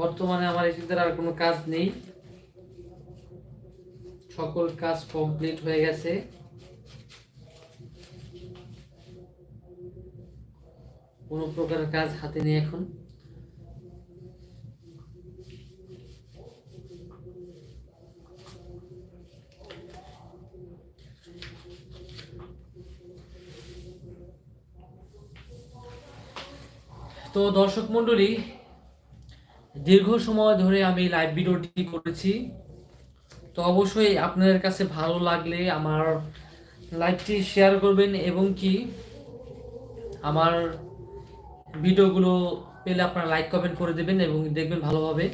বর্তমানে আমার এটিতে আর কোনো কাজ নেই। সকল কাজ কমপ্লিট হয়ে গেছে। কোনো প্রকার কাজ হাতে নেই এখন। তো দর্শক মণ্ডলী দীর্ঘ সময় ধরে আমি লাইভ ভিডিওটি করেছি। তো অবশ্যই আপনাদের কাছে ভালো লাগলে আমার লাইভটি শেয়ার করবেন এবং কি আমার ভিডিওগুলো পেলে আপনারা লাইক কমেন্ট করে দেবেন এবং দেখবেন ভালোভাবে।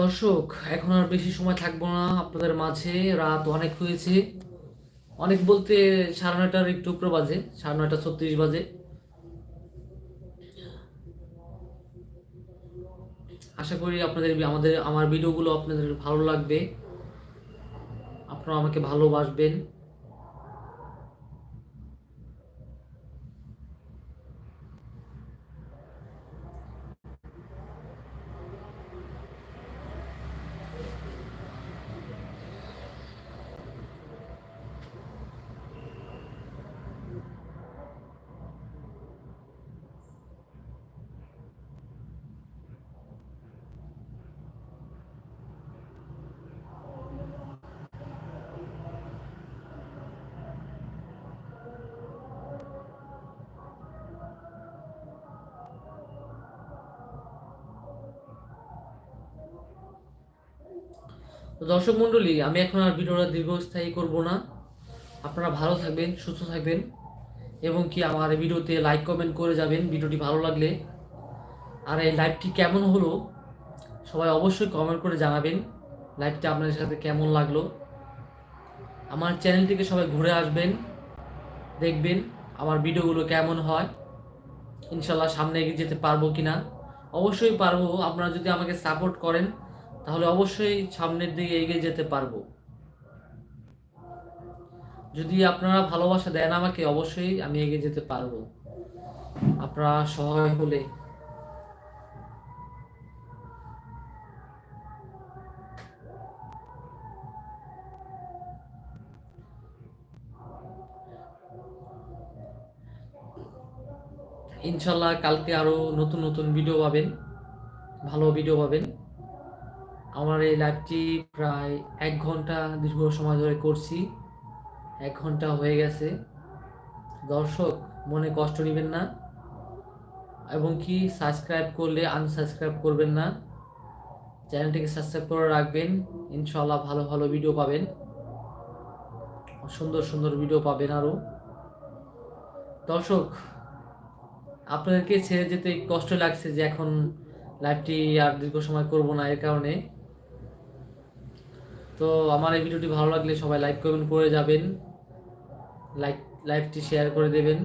দর্শক, এখন আর বেশি সময় থাকব না আপনাদের মাঝে। রাত অনেক হয়েছে। অনেক বলতে সাড়ে নয়টার একটু উপরে বাজে, সাড়ে নয়টা ছত্রিশ বাজে। আশা করি আপনাদের আমাদের আমার ভিডিওগুলো আপনাদের ভালো লাগবে। আপনারা আমাকে ভালোবাসবেন। তো দর্শক মণ্ডলী, আমি এখন আর ভিডিওটা দীর্ঘস্থায়ী করব না। আপনারা ভালো থাকবেন, সুস্থ থাকবেন এবং কি আমার ভিডিওতে লাইক কমেন্ট করে যাবেন, ভিডিওটি ভালো লাগলে। আর এই লাইভটি কেমন হলো, সবাই অবশ্যই কমেন্ট করে জানাবেন লাইভটা আপনাদের সাথে কেমন লাগল। আমার চ্যানেলটিকে সবাই ঘুরে আসবেন, দেখবেন আমার ভিডিওগুলো কেমন হয়। ইনশাল্লাহ সামনে এগিয়ে যেতে পারব কি না অবশ্যই পারব, আপনারা যদি আমাকে সাপোর্ট করেন তাহলে অবশ্যই সামনের দিকে এগিয়ে যেতে পারব। যদি আপনারা ভালোবাসা দেন আমাকে, অবশ্যই আমি এগিয়ে যেতে পারব। আপনারা সহায় হলে। ইনশাল্লাহ কালকে আরও নতুন নতুন ভিডিও পাবেন, ভালো ভিডিও পাবেন। আমার এই লাইভটি প্রায় এক ঘণ্টা দীর্ঘ সময় ধরে করছি। এক ঘণ্টা হয়ে গেছে। দর্শক, মনে কষ্ট নেবেন না। এবং কি সাবস্ক্রাইব করলে আনসাবস্ক্রাইব করবেন না? চ্যানেলটিকে সাবস্ক্রাইব করে রাখবেন। ইনশাল্লাহ ভালো ভালো ভিডিও পাবেন। সুন্দর সুন্দর ভিডিও পাবেন আরও দর্শক, আপনাদেরকে ছেড়ে যেতে কষ্ট লাগছে যে এখন লাইভটি আর দীর্ঘ সময় করব না এর কারণে। তো আমার এই ভিডিওটি ভালো লাগলে সবাই লাইক কমেন্ট করে যাবেন। লাইক, লাইভটি শেয়ার করে দেবেন।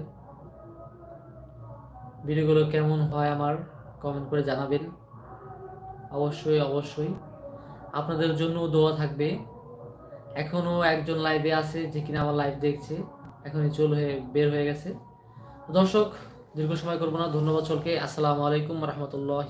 ভিডিওগুলো কেমন হয় আমার কমেন্ট করে জানাবেন। অবশ্যই অবশ্যই। আপনাদের জন্য দোয়া থাকবে। এখনও একজন লাইভে আছে যে কিনা আমার লাইভ দেখছে। এখনই চল হয়ে, বের হয়ে গেছে। দর্শক, দীর্ঘ সময় করব না। ধন্যবাদ সকলকে। আসসালামু আলাইকুম রহমতুল্লাহ